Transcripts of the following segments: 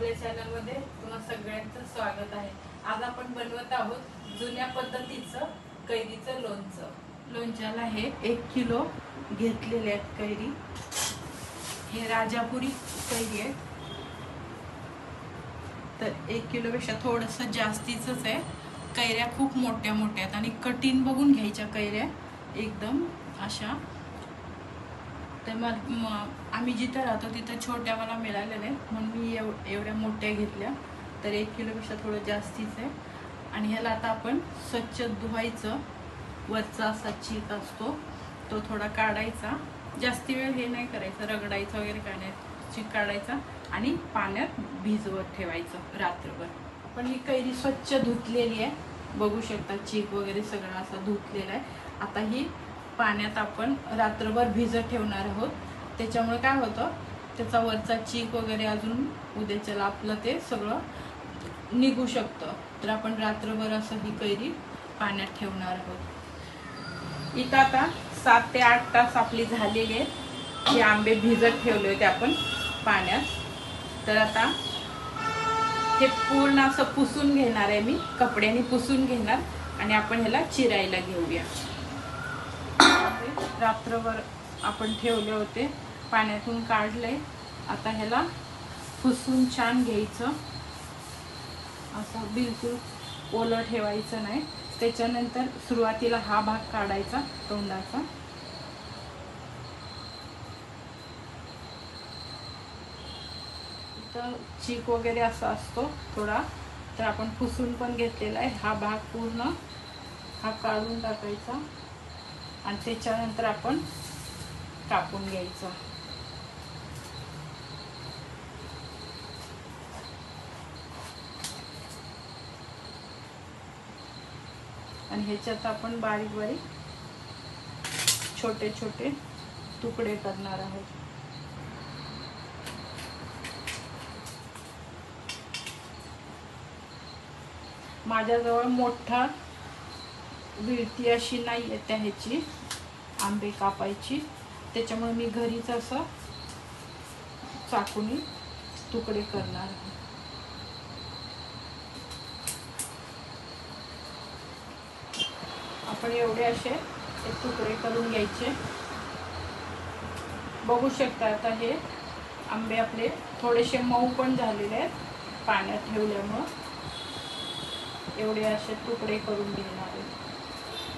आपल्या चॅनलमध्ये तुम्हा सगळ्यांचं स्वागत आहे. आज आपण बनवत आहोत जुन्या पद्धतीचं कैरीचं लोणचं. लोणच्याला हे एक किलो घेतलेले आहेत कैरी. हे राजापुरी कैरी आहे तर एक किलोपेक्षा थोडंसं जास्तीच आहे. कैऱ्या खूप मोठ्या मोठ्या आहेत आणि कठीण बघून घ्यायच्या कैऱ्या. एकदम अशा तर मग आम्ही जिथं राहतो तिथं छोट्या मला मिळाल्या नाहीत म्हणून मी एव एवढ्या मोठ्या घेतल्या. तर एक किलोपेक्षा थोडं जास्तीच आहे. आणि ह्याला आता आपण स्वच्छ धुवायचं. वरचा असा चीक असतो. तो थोडा काढायचा. जास्ती वेळ हे नाही करायचं. रगडायचं वगैरे काय चीक काढायचा आणि पाण्यात भिजवत ठेवायचं रात्रभर. आपण ही कैरी स्वच्छ धुतलेली आहे. बघू शकता चीक वगैरे सगळं असं धुतलेला आहे. आता ही पाण्यात आपण रात्रभर भिजत ठेवणार आहोत. त्याच्यामुळे काय होतं त्याचा वरचा चीक वगैरे अजून उद्याच्याला आपलं ते सगळं निघू शकतं. तर आपण रात्रभर असं ही कैरी पाण्यात ठेवणार आहोत. इथं आता सात ते आठ तास आपली झालेली आहेत. हे आंबे भिजत ठेवले होते आपण पाण्यात. तर आता हे पूर्ण असं पुसून घेणार आहे मी. कपड्याने पुसून घेणार आणि आपण ह्याला चिरायला घेऊया. रात्रभर आपण ठेवले होते. पाण्यातून काढले. आता ह्याला फुसून छान घ्यायचं. असं बिलकुल ओलं ठेवायचं नाही. त्याच्यानंतर सुरुवातीला हा भाग काढायचा तोंडाचा. तर चीक वगैरे असा असतो थोडा. तर आपण पुसून पण घेतलेला आहे. हा भाग पूर्ण हा काढून टाकायचा. आणि त्याच्यानंतर आपण कापून घ्यायचं. आणि ह्याच्यात आपण बारीक बारीक छोटे छोटे तुकडे करणार आहोत. माझ्याजवळ मोठा विळती अशी नाही आहे त्या ह्याची आंबे कापायची. त्याच्यामुळे मी घरीच असं चाकूनी तुकडे करणार आहे. आपण एवढे असे तुकडे करून घ्यायचे. बघू शकता आता हे आंबे आपले थोडेसे मऊ पण झालेले आहेत पाण्यात ठेवल्यामुळं. एवढे असे तुकडे करून घेणार आहे.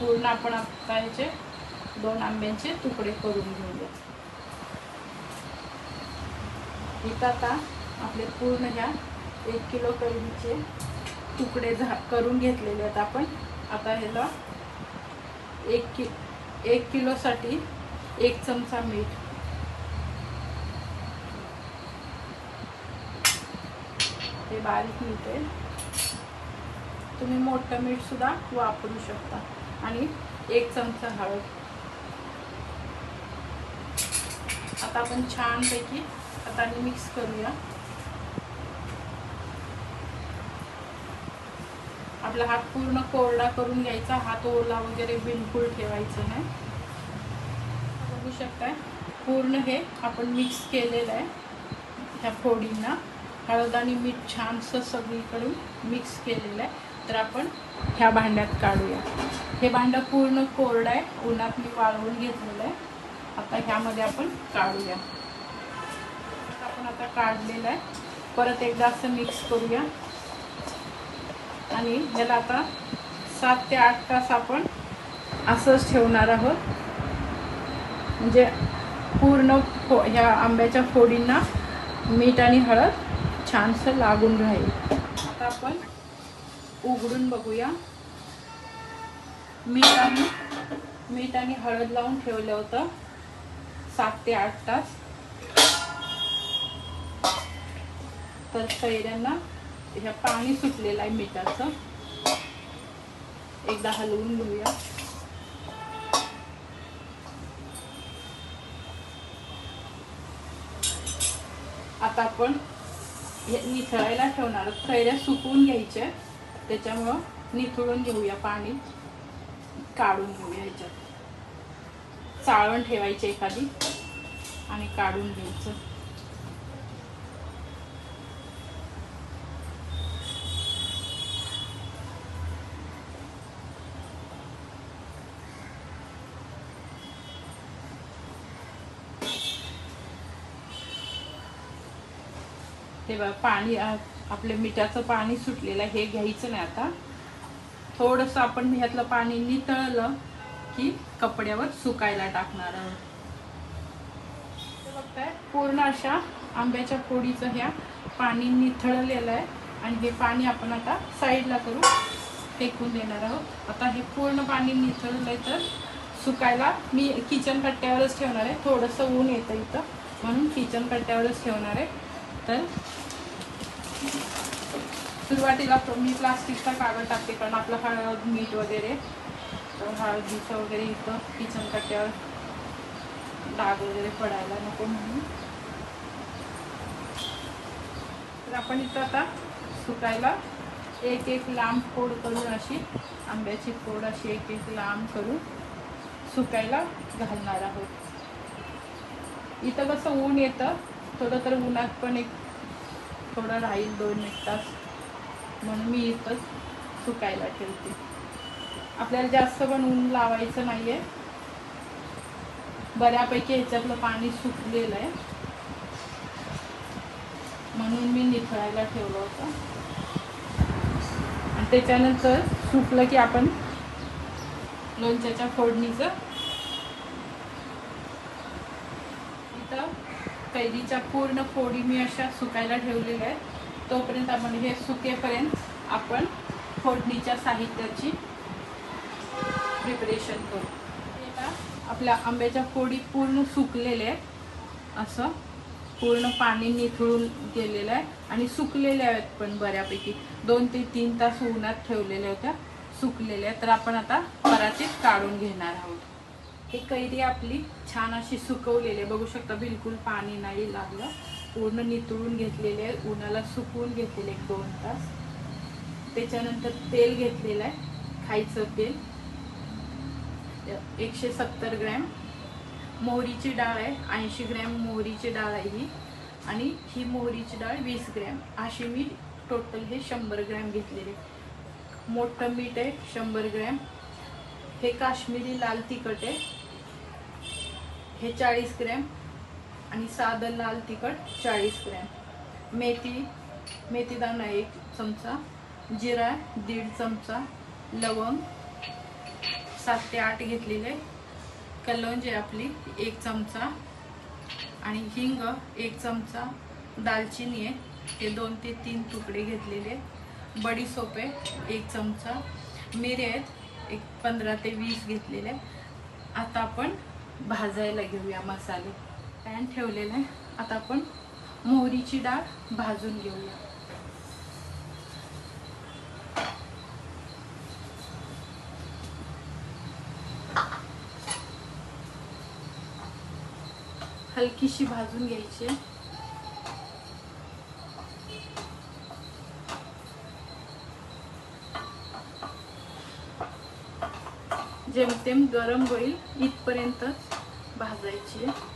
पूर्ण आपण आता ह्याचे दोन आंब्यांचे तुकडे करून घेऊया इथं आता आपले पूर्ण ह्या एक किलो कैरीचे तुकडे झा करून घेतलेले आहेत आपण. आता ह्याला एक कि एक किलोसाठी एक चमचा मीठ. हे बारीक मीठ आहे. तुम्ही मोठं मीठसुद्धा वापरू शकता. आणि एक चमचा हळद. आता आपण छानपैकी आता मिक्स करूया. आपला हात पूर्ण कोरडा करून घ्यायचा. हात ओला वगैरे बिलकुल ठेवायचं नाही. बघू शकताय. पूर्ण हे आपण मिक्स केलेलं आहे. ह्या फोडींना. हळद आणि मीठ छानसं सगळीकडून मिक्स केलेलं आहे. तर आपण ह्या भांड्यात काढूया. हे भांडं पूर्ण कोरडं आहे. उन्हात मी वाळवून घेतलेलं आहे. आता ह्यामध्ये आपण काढूया. आपण आता काढलेलं आहे. परत एकदा असं मिक्स करूया. आणि ह्याला आता सात ते आठ तास आपण असंच ठेवणार आहोत. म्हणजे पूर्ण फो ह्या आंब्याच्या फोडींना मीठ आणि हळद छानसं लागून राहील. आता आपण उघडून बघूया. मीठ आणि मीठ आणि हळद लावून ठेवलं होतं. सात ते आठ तास. तर कैऱ्यांना ह्या पाणी सुटलेलं आहे मिठाचं. एकदा हलवून घेऊया. आता आपण निथळायला ठेवणार सैऱ्या कैऱ्या सुकवून घ्यायच्या त्याच्यामुळं निथळून घेऊया पाणी. काढून घेऊया ह्याच्यात. चाळण ठेवायची एखादी आणि काढून घ्यायचं. तेव्हा पाणी आपलं आपल्या मिठाचं पाणी सुटलेलं आहे हे घ्यायचं नाही आता. थोडंसं आपण ह्यातलं पाणी नितळलं की कपड्यावर सुकायला टाकणार आहोत. बघताय पूर्ण अशा आंब्याच्या फोडीचं ह्या पाणी निथळलेलं आहे आणि हे पाणी आपण आता साईडला करू फेकून देणार आहोत. आता हे पूर्ण पाणी निथळलंय तर सुकायला मी किचन कट्ट्यावरच ठेवणार आहे. थोडंसं ऊन येतं इथं म्हणून किचन कट्ट्यावरच ठेवणार आहे. तर सुरुवातीला मी प्लास्टिकचा कागद टाकते कारण आपलं हळद मीठ वगैरे तर हळदीचं वगैरे इथं किचन कट्ट्यावर डाग वगैरे पडायला नको म्हणून. तर आपण इथं आता सुकायला एक एक लांब फोड करून अशी आंब्याची फोड अशी एक एक लांब करून सुकायला घालणार आहोत. इथं कसं ऊन येतं थोडं तर उन्हात पण एक थोडं राहील दोन एक तास. म्हणून मी इथंच सुकायला ठेवते. आपल्याला जास्त पण ऊन लावायचं नाही आहे बऱ्यापैकी ह्याच्यातलं पाणी सुकलेलं आहे. म्हणून मी निथळायला ठेवलं होतं. आणि त्याच्यानंतर सुकलं की आपण लोणच्याच्या फोडणीचं इथं कैरीच्या पूर्ण फोडी मी अशा सुकायला ठेवलेल्या आहेत. तोपर्यंत आपण हे सुकेपर्यंत आपण फोडणीच्या साहित्याची प्रिपरेशन करू. आपल्या आंब्याच्या फोडी पूर्ण सुकलेल्या आहेत. असं पूर्ण पाणी निथळून गेलेलं आहे आणि सुकलेल्या आहेत पण बऱ्यापैकी. दोन ते तीन तास उन्हात ठेवलेल्या होत्या सुकलेल्या तर आपण आता परातीत काढून घेणार आहोत. ही कैरी आपली छान अशी सुकवलेली आहे. बघू शकता बिलकुल पाणी नाही लागलं. पूर्ण नितळून घेतलेले आहे. उन्हाला सुकवून घेतलेले एक दोन तास. त्याच्यानंतर तेल घेतलेलं आहे. खायचं तेल. एकशे सत्तर ग्रॅम. मोहरीची डाळ आहे. ऐंशी ग्रॅम मोहरीची डाळ आहे ही. आणि ही मोहरीची डाळ वीस ग्रॅम. अशी मी टोटल हे शंभर ग्रॅम घेतलेले मोठं मीठ आहे. शंभर ग्रॅम. हे काश्मीरी लाल तिखट आहे. हे चाळीस ग्रॅम. आणि साधं लाल तिखट चाळीस ग्रॅम. मेथी मेथीदाणा एक चमचा जिरा दीड चमचा लवंग सात ते आठ घेतलेले. कलंज आहे आपली एक चमचा. आणि हिंग एक चमचा. दालचिनी आहे ते दोन ते तीन तुकडे घेतलेले. बडीसोप आहे एक चमचा. मिरे आहेत एक पंधरा ते वीस घेतलेले. आता आपण भाजायला घेऊया मसाले. पॅन ठेवलेला आहे. आता आपण मोहरीची डाळ भाजून घेऊया. हलकीशी भाजून घ्यायची जेमतेम गरम होईल इथपर्यंतच भाजायची आहे.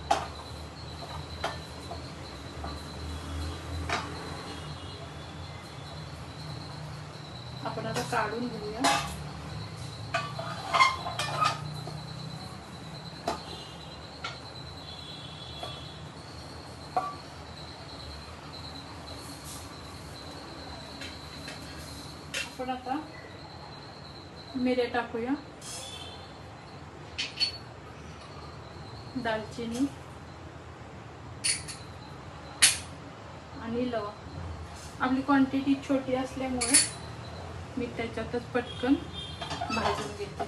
आपण आता काढून घेऊया आपण आता मिरे टाकूया. दालचिनी आणि लवंग. आपली क्वांटिटी छोटी असल्यामुळे मी त्याच्यातच पटकन भाजून घेते.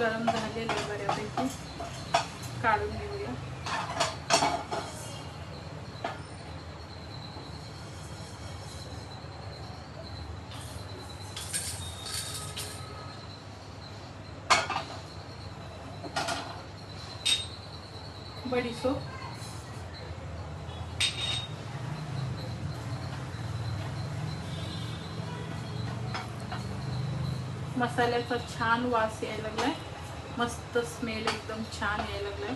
गरम झालेलं आहे बऱ्यापैकी काढून घेऊया बडीसोप मसाल्याचा छान वास यायला लागलाय. मस्त स्मेल एकदम छान यायला लागलाय.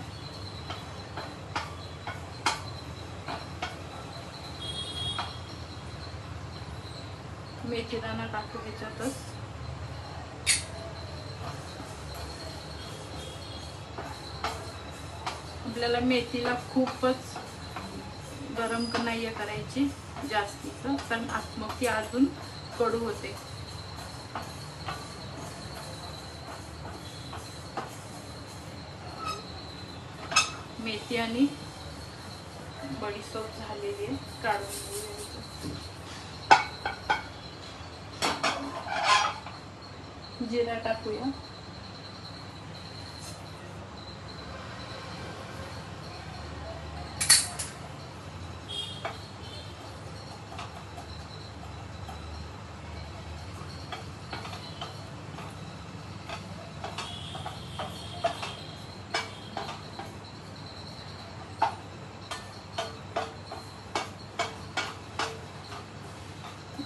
मेथीदाणा टाकू ह्याच्यातच आपल्याला मेथीला खूपच गरम नाही करायची जास्तीचं कारण आत- अजून कडू होते. मेथी आणि बडीसोप झालेली आहे काढून घेऊया. जिरा टाकूया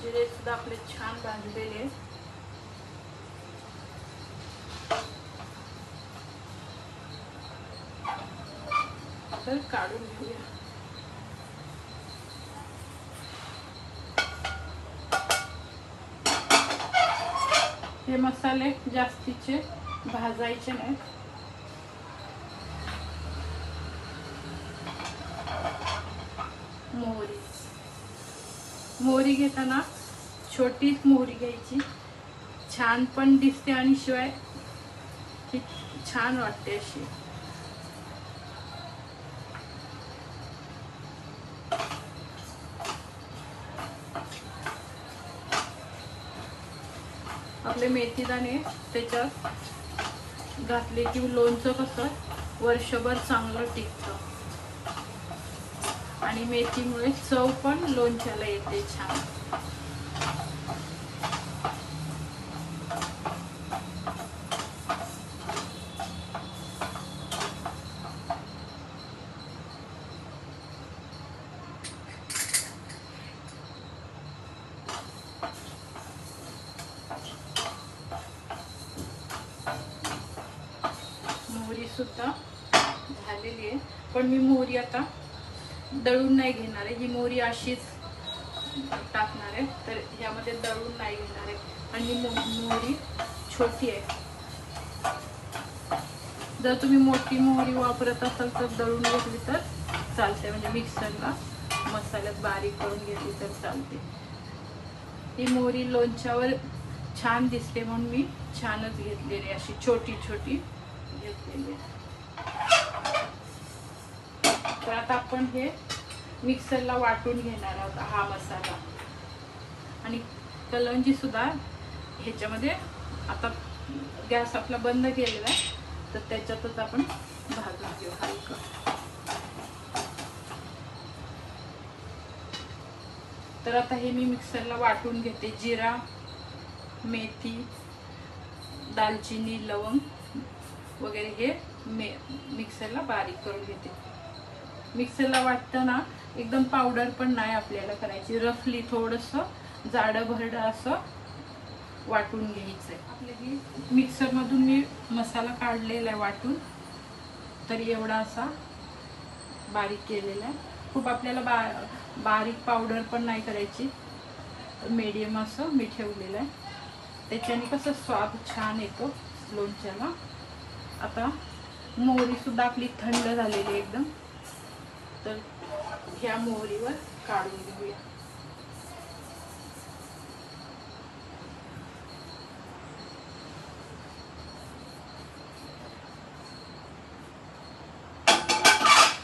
जिरे सुद्धा आपले छान भाजलेले आहेत. तर काढून घेऊया. हे मसाले जास्तीचे भाजायचे नाहीत. मोहरी. मोहरी घेताना छोटीच मोहरी घ्यायची. छान पण दिसते आणि शिवाय ती छान वाटते अशी. मेथी मेथीदाणे त्याच्यात घातले की लोणचं कसं वर्षभर चांगलं टिकतं. आणि मेथीमुळे चव पण लोणच्याला येते छान मोहरी सुद्धा झालेली आहे. पण मी मोहरी आता दळून नाही घेणार आहे. ही मोहरी अशीच टाकणार आहे तर ह्यामध्ये दळून नाही घेणार आहे. आणि ही मोहरी छोटी आहे. जर तुम्ही मोठी मोहरी वापरत असाल तर दळून घेतली तर चालते म्हणजे मिक्सरला मसाल्यात बारीक करून घेतली तर चालते ही मोहरी लोणच्यावर छान दिसते म्हणून मी छानच घेतलेली अशी छोटी छोटी घेतलेली आहे. तर आता आपण हे मिक्सरला वाटून घेणार आहोत हा मसाला आणि कलंजी सुद्धा ह्याच्यामध्ये आता गॅस आपला बंद केलेला आहे तर त्याच्यातच आपण भाजून घेऊ हलकं तर आता हे मी मिक्सरला वाटून घेते जिरा मेथी दालचिनी लवंग वगैरे हे मे मिक्सरला बारीक करून घेते. मिक्सरला वाटताना एकदम पावडर पण नाही आपल्याला करायची. रफली थोडंसं जाडं भरडं असं वाटून घ्यायचं आहे. आपल्या ही मिक्सरमधून मी मसाला काढलेला आहे वाटून. तर एवढा असा बारीक केलेला आहे. खूप आपल्याला बा बारीक पावडर पण नाही करायची. मीडियम असं मी ठेवलेलं आहे. त्याच्याने कसं स्वाद छान येतो लोणच्याला. आता मोहरी सुद्धा आपली थंड झालेली आहे एकदम. तर ह्या मोहरीवर काढून घेऊया.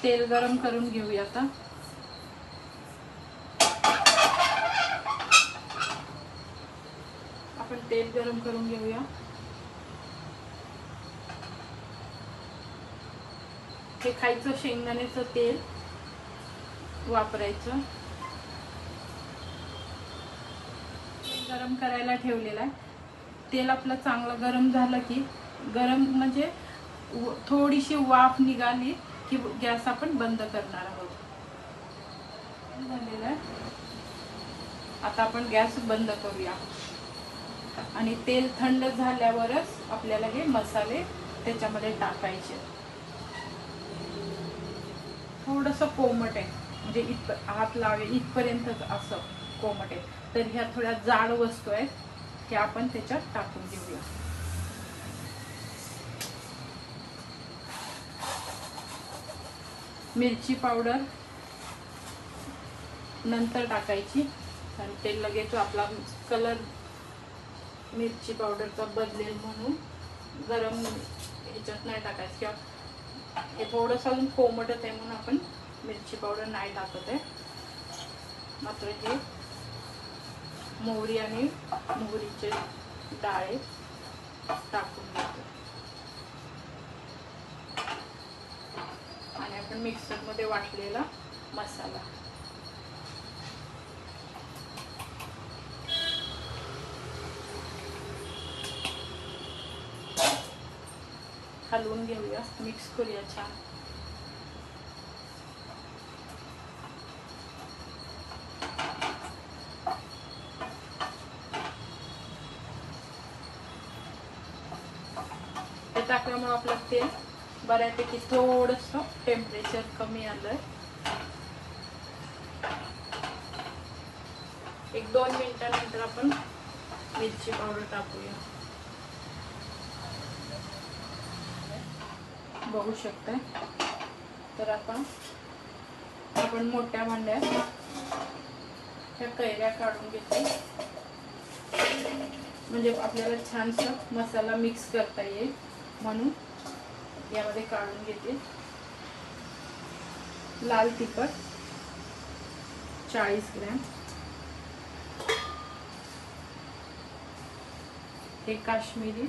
तेल गरम करून घेऊया आता. आपण तेल गरम करून घेऊया. हे खायचं शेंगदाण्याचं तेल वापरायचं. गरम करायला ठेवलेलं आहे. तेल आपलं चांगलं गरम झालं की गरम म्हणजे थोडीशी वाफ निघाली की गॅस आपण बंद करणार आहोत. झालेलं आहे. आता आपण गॅस बंद करूया. आणि तेल थंड झाल्यावरच आपल्याला हे मसाले त्याच्यामध्ये टाकायचे. थोडंसं कोमट आहे. म्हणजे इथ हात लावे इथपर्यंतच असं कोमट आहे. तर ह्या थोड्या जाड वस्तू आहेत ह्या आपण त्याच्यात टाकून घेऊया. मिरची पावडर नंतर टाकायची. आणि ते लगेच आपला कलर मिरची पावडरचा बदलेल म्हणून गरम ह्याच्यात नाही टाकायचं. किंवा हे थोडंसं अजून कोमटत आहे म्हणून आपण मिरची पावडर नाही टाकत आहे. मात्र हे मोहरी आणि मोहरीचे डाळे टाकून देतो. आणि आपण मिक्सरमध्ये वाटलेला मसाला. हलवून घेऊया मिक्स करूया छान हे टाकल्यामुळे आपलं तेल बऱ्यापैकी थोडस टेम्परेचर कमी आलंय. एक दोन मिनिटानंतर आपण मिरची पावडर टाकूया. बघू शकताय. तर आपण आपण मोठ्या भांड्यात ह्या कैऱ्या काढून घेते. म्हणजे आपल्याला छानसा मसाला मिक्स करता येईल म्हणून यामध्ये काढून घेते. लाल तिखट चाळीस ग्रॅम. हे काश्मीरी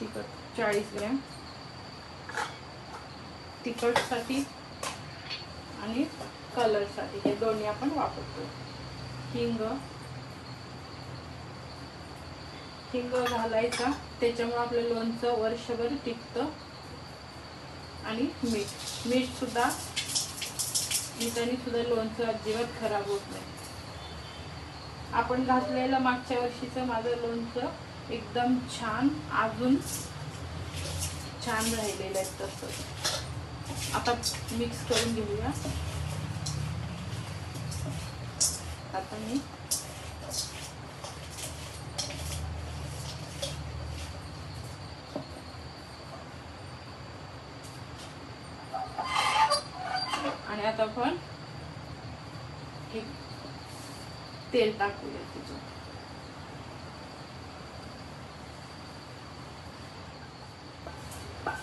तिखट. चाळीस ग्रॅम. तिखटसाठी आणि कलरसाठी हे दोन्ही आपण वापरतो. हिंग. हिंग घालायचा त्याच्यामुळे आपलं लोणचं वर्षभर टिकतं. आणि मीठ. मीठ सुद्धा मिठाने सुद्धा लोणचं अजिबात खराब होत नाही. आपण घातलेलं मागच्या वर्षीचं माझं लोणचं एकदम छान अजून छान राहिलेलं आहे तसं. आता मिक्स करून घेऊया. आता मी आणि आता आपण हे तेल टाकू त्याच्यात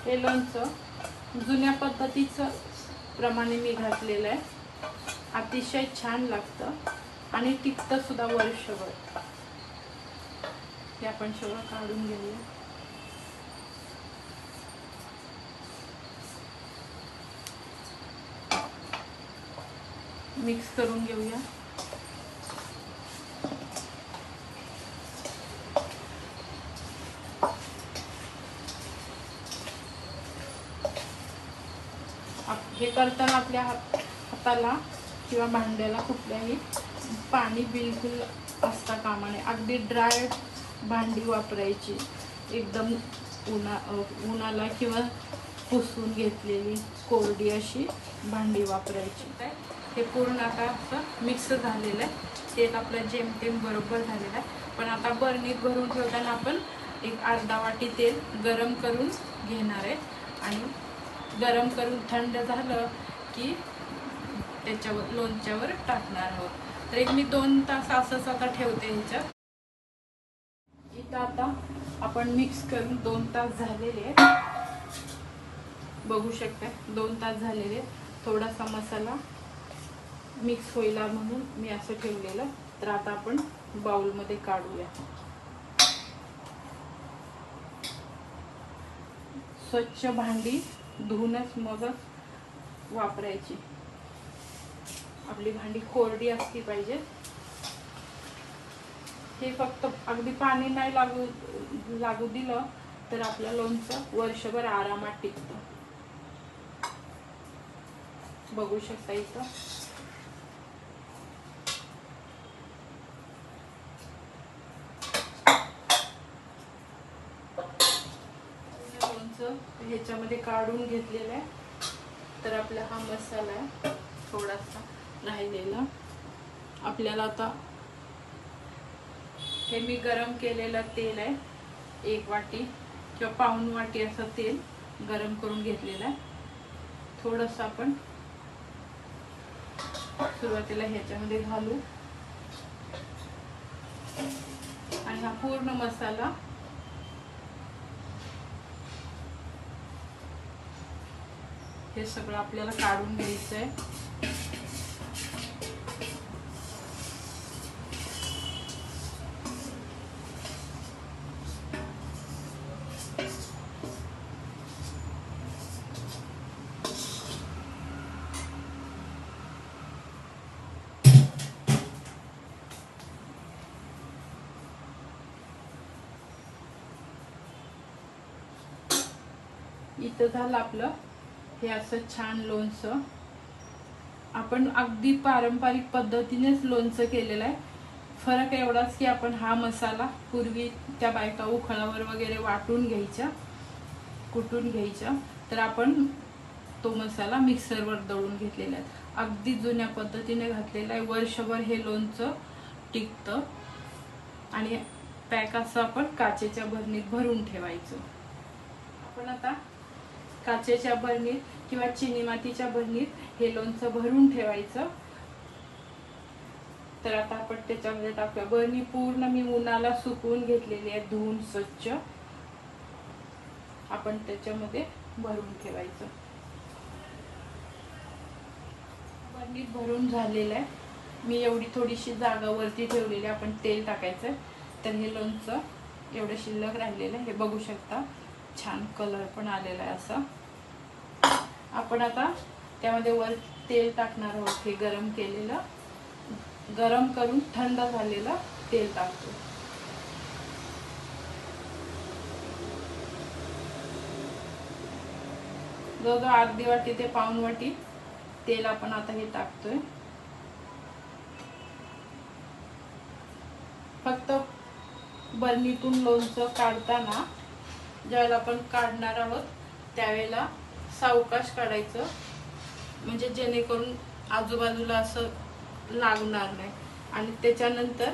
हे लोणचं जुन्या पद्धतीचं प्रमाणे मी घातलेलं आहे. अतिशय छान लागतं आणि टिकतंसुद्धा वर्षभर. हे आपण सगळं काढून घेऊया. मिक्स करून घेऊया आप- हे करताना आपल्या हात हाताला किंवा भांड्याला कुठल्याही पाणी बिलकुल असता कामा नये. अगदी ड्राय भांडी वापरायची. एकदम उन्हा उन्हाला किंवा पुसून घेतलेली कोरडी अशी भांडी वापरायची. हे पूर्ण आता असं मिक्स झालेलं आहे. तेल आपलं जेमतेम बरोबर झालेलं आहे. पण आता बरणीत भरून ठेवताना आपण एक अर्धा वाटी तेल गरम करून घेणार आहे. आणि गरम करून थंड झालं की त्याच्यावर लोणच्यावर टाकणार आहोत. तर एक मी दोन तास असंच आता ठेवते ह्याच्यात. इथं आता आपण मिक्स करून दोन तास झालेले बघू शकता दोन तास झालेले आहेत. थोडासा मसाला मिक्स होईला म्हणून मी असं ठेवलेलं. तर आता आपण बाउलमध्ये काढूया. स्वच्छ भांडी धुवूनच मगच वापरायची. आपली भांडी कोरडी असली पाहिजे. हे फक्त अगदी पाणी नाही लागू लागू दिलं तर आपलं लोणचं वर्षभर आरामात टिकतं. बघू शकता इथं असं ह्याच्यामध्ये काढून घेतलेला आहे. तर आपला हा मसाला आहे. थोडासा राहिलेला. आपल्याला आता हे मी गरम केलेलं तेल आहे. एक वाटी किंवा पाऊण वाटी असं तेल गरम करून घेतलेलं आहे. थोडंसं आपण सुरुवातीला ह्याच्यामध्ये घालू. आणि हा पूर्ण मसाला हे सगळं आपल्याला काढून घ्यायचं आहे इथं झालं आपलं. हे असं छान लोणचं. आपण अगदी पारंपरिक पद्धतीनेच लोणचं केलेलं आहे. फरक एवढाच की आपण हा मसाला पूर्वी त्या बायका उखळावर वगैरे वाटून घ्यायच्या कुटून घ्यायच्या. तर आपण तो मसाला मिक्सरवर दळून घेतलेला आहे. अगदी जुन्या पद्धतीने घातलेला आहे. वर्षभर हे लोणचं टिकतं आणि पॅक असं आपण काचेच्या भरणीत भरून ठेवायचं. आपण आता काचेच्या बरणीत किंवा चिनी मातीच्या बरणीत हे लोणचं भरून ठेवायचं. तर आता आपण त्याच्यामध्ये टाकूया. बरणी पूर्ण मी उन्हाला सुकवून घेतलेली आहे धुवून स्वच्छ. आपण त्याच्यामध्ये भरून ठेवायचं. बरणीत भरून झालेलं आहे. मी एवढी थोडीशी जागा वरती ठेवलेली आहे. आपण तेल टाकायचं तर हे लोणचं एवढं शिल्लक राहिलेलं आहे. हे बघू शकता. छान कलर पण आलेला आहे असा. आपण आता त्यामध्ये वर तेल टाकणार आहोत हे गरम केलेलं. गरम करून थंड झालेलं तेल टाकतो. जवळजवळ अर्धी वाटी ते पाऊन वाटी तेल आपण आता हे टाकतोय. फक्त बरणीतून लोणचं काढताना ज्यावेळेला आपण काढणार आहोत त्यावेळेला सावकाश काढायचं. म्हणजे जेणेकरून आजूबाजूला असं लागणार नाही. आणि त्याच्यानंतर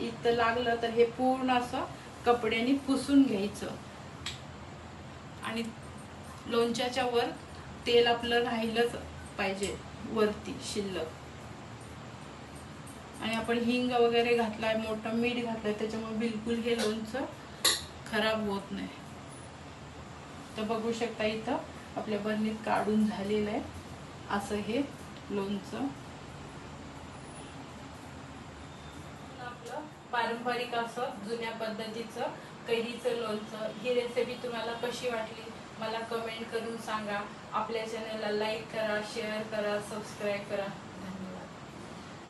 इथं लागलं तर हे पूर्ण असं कपड्याने पुसून घ्यायचं. आणि लोणच्याच्या वर तेल आपलं राहिलंच पाहिजे वरती शिल्लक. आणि आपण हिंग वगैरे घातलाय मोठं मीठ घातलंय त्याच्यामुळे बिलकुल हे लोणचं खराब होत नाही. तर बघू शकता इथं आपल्या बरणीत काढून झालेलं आहे. असं हे लोणचं. आपलं पारंपरिक असं जुन्या पद्धतीचं कैरीचं लोणचं. ही रेसिपी तुम्हाला कशी वाटली? मला कमेंट करून सांगा. आपल्या चॅनलला लाईक करा शेअर करा सबस्क्राईब करा.